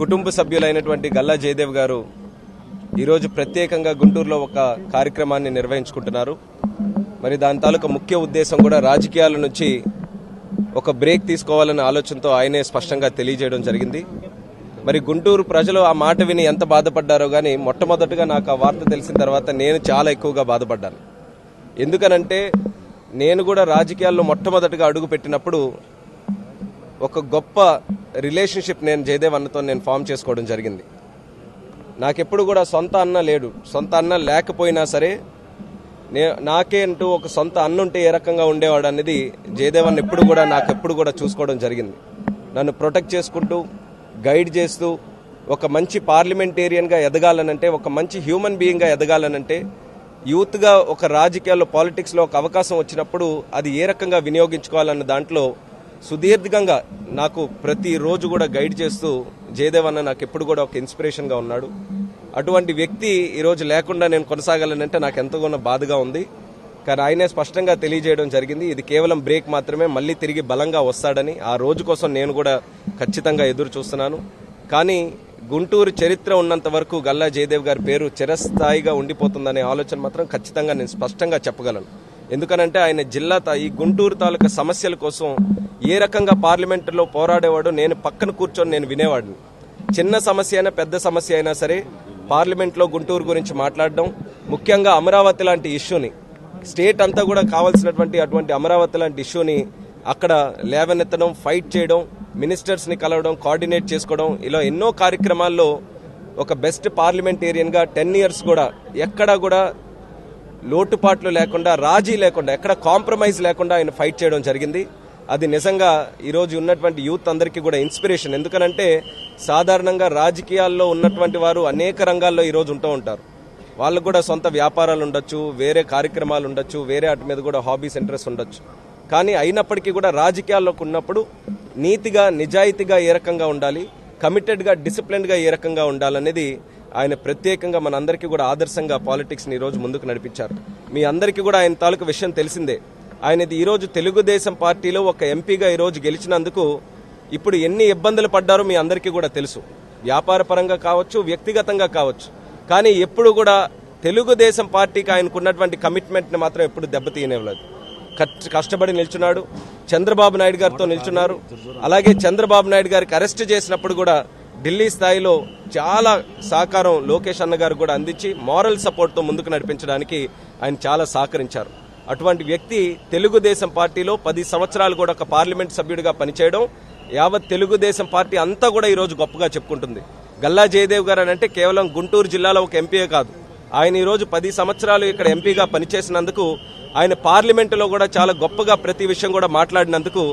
కుటుంబ సభ్యులైనటువంటి గల్లా జయదేవ్ గారు ఈరోజు ప్రత్యేకంగా గుంటూరులో ఒక కార్యక్రమాన్ని నిర్వహించుకుంటున్నారు. మరి దాని తాలూకా ముఖ్య ఉద్దేశం కూడా రాజకీయాల నుంచి ఒక బ్రేక్ తీసుకోవాలనే ఆలోచనతో ఆయనే స్పష్టంగా తెలియజేయడం జరిగింది. మరి గుంటూరు ప్రజలు ఆ మాట విని ఎంత బాధపడ్డారో కానీ మొట్టమొదటిగా నాకు ఆ వార్త తెలిసిన తర్వాత నేను చాలా ఎక్కువగా బాధపడ్డాను. ఎందుకనంటే నేను కూడా రాజకీయాల్లో మొట్టమొదటిగా అడుగు పెట్టినప్పుడు ఒక గొప్ప రిలేషన్షిప్ నేను జయదేవ్ అన్నతో నేను ఫామ్ చేసుకోవడం జరిగింది. నాకెప్పుడు కూడా సొంత అన్న లేడు. సొంత అన్న లేకపోయినా సరే నే నాకే అంటూ ఒక సొంత అన్న ఉంటే ఏ రకంగా ఉండేవాడు అనేది జయదేవ్ అన్న ఎప్పుడు కూడా నాకు ఎప్పుడు కూడా చూసుకోవడం జరిగింది. నన్ను ప్రొటెక్ట్ చేసుకుంటూ గైడ్ చేస్తూ ఒక మంచి పార్లమెంటేరియన్గా ఎదగాలనంటే ఒక మంచి హ్యూమన్ బీయింగ్గా ఎదగాలనంటే యూత్గా ఒక రాజకీయాల్లో పాలిటిక్స్లో ఒక అవకాశం వచ్చినప్పుడు అది ఏ రకంగా వినియోగించుకోవాలన్న దాంట్లో సుదీర్ఘంగా నాకు ప్రతిరోజు కూడా గైడ్ చేస్తూ జయదేవ్ అన్న నాకు ఎప్పుడు కూడా ఒక ఇన్స్పిరేషన్గా ఉన్నాడు. అటువంటి వ్యక్తి ఈరోజు లేకుండా నేను కొనసాగాలనంటే నాకు ఎంతగానో బాధగా ఉంది. కానీ ఆయనే స్పష్టంగా తెలియజేయడం జరిగింది. ఇది కేవలం బ్రేక్ మాత్రమే మళ్ళీ తిరిగి బలంగా వస్తాడని ఆ రోజు కోసం నేను కూడా ఖచ్చితంగా ఎదురు చూస్తున్నాను. కానీ గుంటూరు చరిత్ర ఉన్నంత వరకు గల్లా జయదేవ్ గారి పేరు చిరస్థాయిగా ఉండిపోతుందనే ఆలోచన మాత్రం ఖచ్చితంగా నేను స్పష్టంగా చెప్పగలను. ఎందుకనంటే ఆయన జిల్లా ఈ గుంటూరు తాలూకా సమస్యల కోసం ఏ రకంగా పార్లమెంటులో పోరాడేవాడు నేను పక్కన కూర్చొని నేను వినేవాడిని. చిన్న సమస్య అయినా పెద్ద సమస్య అయినా సరే పార్లమెంట్లో గుంటూరు గురించి మాట్లాడడం ముఖ్యంగా అమరావతి లాంటి ఇష్యూని స్టేట్ అంతా కూడా కావాల్సినటువంటి అటువంటి అమరావతి లాంటి ఇష్యూని అక్కడ లేవనెత్తడం ఫైట్ చేయడం మినిస్టర్స్ని కలవడం కోఆర్డినేట్ చేసుకోవడం ఇలా ఎన్నో కార్యక్రమాల్లో ఒక బెస్ట్ పార్లమెంటేరియన్గా టెన్ ఇయర్స్ కూడా ఎక్కడా కూడా లోటుపాట్లు లేకుండా రాజీ లేకుండా ఎక్కడ కాంప్రమైజ్ లేకుండా ఆయన ఫైట్ చేయడం జరిగింది. అది నిజంగా ఈరోజు ఉన్నటువంటి యూత్ అందరికీ కూడా ఇన్స్పిరేషన్ ఎందుకనంటే సాధారణంగా రాజకీయాల్లో ఉన్నటువంటి వారు అనేక రంగాల్లో ఈరోజు ఉంటూ ఉంటారు. వాళ్ళకు కూడా సొంత వ్యాపారాలు ఉండొచ్చు వేరే కార్యక్రమాలు ఉండొచ్చు వేరే వాటి మీద కూడా హాబీస్ ఇంట్రెస్ట్ ఉండొచ్చు. కానీ అయినప్పటికీ కూడా రాజకీయాల్లోకి ఉన్నప్పుడు నీతిగా నిజాయితీగా ఏ రకంగా ఉండాలి కమిటెడ్గా డిసిప్లిన్గా ఏ రకంగా ఉండాలనేది ఆయన ప్రత్యేకంగా మనందరికీ కూడా ఆదర్శంగా పాలిటిక్స్ని ఈరోజు ముందుకు నడిపించారు. మీ అందరికీ కూడా ఆయన తాలూకు విషయం తెలిసిందే. ఆయనది ఈరోజు తెలుగుదేశం పార్టీలో ఒక ఎంపీగా ఈరోజు గెలిచినందుకు ఇప్పుడు ఎన్ని ఇబ్బందులు పడ్డారో మీ అందరికీ కూడా తెలుసు. వ్యాపార పరంగా కావచ్చు వ్యక్తిగతంగా కావచ్చు. కానీ ఎప్పుడు కూడా తెలుగుదేశం పార్టీకి ఆయనకున్నటువంటి కమిట్మెంట్ని మాత్రం ఎప్పుడు దెబ్బతీయనివ్వలేదు. కష్టపడి నిల్చున్నాడు. చంద్రబాబు నాయుడు గారితో నిల్చున్నారు. అలాగే చంద్రబాబు నాయుడు గారికి అరెస్ట్ చేసినప్పుడు కూడా ఢిల్లీ స్థాయిలో చాలా సహకారం లోకేష్ అన్న గారు కూడా అందించి మారల్ సపోర్ట్తో ముందుకు నడిపించడానికి ఆయన చాలా సహకరించారు. అటువంటి వ్యక్తి తెలుగుదేశం పార్టీలో పది సంవత్సరాలు కూడా ఒక పార్లమెంట్ సభ్యుడిగా పనిచేయడం యావత్ తెలుగుదేశం పార్టీ అంతా కూడా ఈరోజు గొప్పగా చెప్పుకుంటుంది. గల్లా జయదేవ్ గారు అని అంటే కేవలం గుంటూరు జిల్లాలో ఒక ఎంపీయే కాదు. ఆయన ఈరోజు పది సంవత్సరాలు ఇక్కడ ఎంపీగా పనిచేసినందుకు ఆయన పార్లమెంటులో కూడా చాలా గొప్పగా ప్రతి విషయం కూడా మాట్లాడినందుకు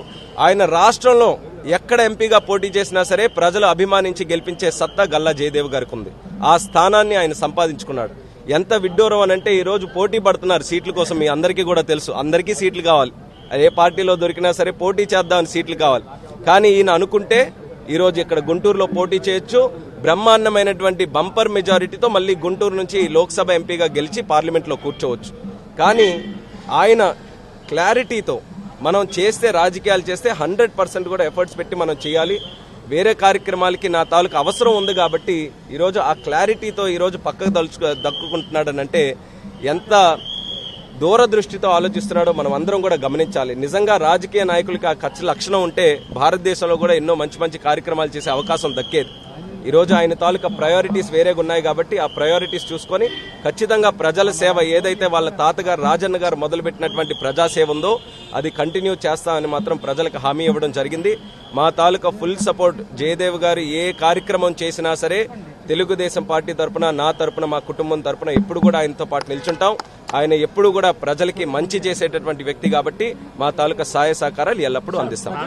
ఆయన రాష్ట్రంలో ఎక్కడ ఎంపీగా పోటీ చేసినా సరే ప్రజలు అభిమానించి గెలిపించే సత్తా గల్లా జయదేవ్ గారికి ఉంది ఆ స్థానాన్ని ఆయన సంపాదించుకున్నాడు. ఎంత విడ్డూరం అని అంటే ఈరోజు పోటీ పడుతున్నారు సీట్ల కోసం మీ అందరికీ కూడా తెలుసు. అందరికీ సీట్లు కావాలి. ఏ పార్టీలో దొరికినా సరే పోటీ చేద్దామని సీట్లు కావాలి. కానీ ఈయన అనుకుంటే ఈరోజు ఇక్కడ గుంటూరులో పోటీ చేయొచ్చు. బ్రహ్మాండమైనటువంటి బంపర్ మెజారిటీతో మళ్ళీ గుంటూరు నుంచి లోక్సభ ఎంపీగా గెలిచి పార్లమెంట్లో కూర్చోవచ్చు. కానీ ఆయన క్లారిటీతో మనం చేస్తే రాజకీయాలు చేస్తే హండ్రెడ్ పర్సెంట్ కూడా ఎఫర్ట్స్ పెట్టి మనం చేయాలి. వేరే కార్యక్రమాలకి నా తాలూకు అవసరం ఉంది కాబట్టి ఈరోజు ఆ క్లారిటీతో ఈరోజు పక్కకు దలుచు దక్కుకుంటున్నాడనంటే ఎంత దూరదృష్టితో ఆలోచిస్తున్నాడో మనం అందరం కూడా గమనించాలి. నిజంగా రాజకీయ నాయకులకి ఆ ఖర్చు లక్షణం ఉంటే భారతదేశంలో కూడా ఎన్నో మంచి మంచి కార్యక్రమాలు చేసే అవకాశం దక్కేది. ఈ రోజు ఆయన తాలూకా ప్రయారిటీస్ వేరేగా ఉన్నాయి కాబట్టి ఆ ప్రయారిటీస్ చూసుకొని ఖచ్చితంగా ప్రజల సేవ ఏదైతే వాళ్ళ తాతగారు రాజన్న గారు మొదలుపెట్టినటువంటి ప్రజాసేవ ఉందో అది కంటిన్యూ చేస్తామని మాత్రం ప్రజలకు హామీ ఇవ్వడం జరిగింది. మా తాలూకా ఫుల్ సపోర్ట్ జయదేవ్ గారు ఏ కార్యక్రమం చేసినా సరే తెలుగుదేశం పార్టీ తరఫున నా తరపున మా కుటుంబం తరపున ఎప్పుడు కూడా ఆయనతో పాటు నిల్చుంటాం. ఆయన ఎప్పుడు కూడా ప్రజలకి మంచి చేసేటటువంటి వ్యక్తి కాబట్టి మా తాలూకా సహాయ సహకారాలు ఎల్లప్పుడూ అందిస్తాం.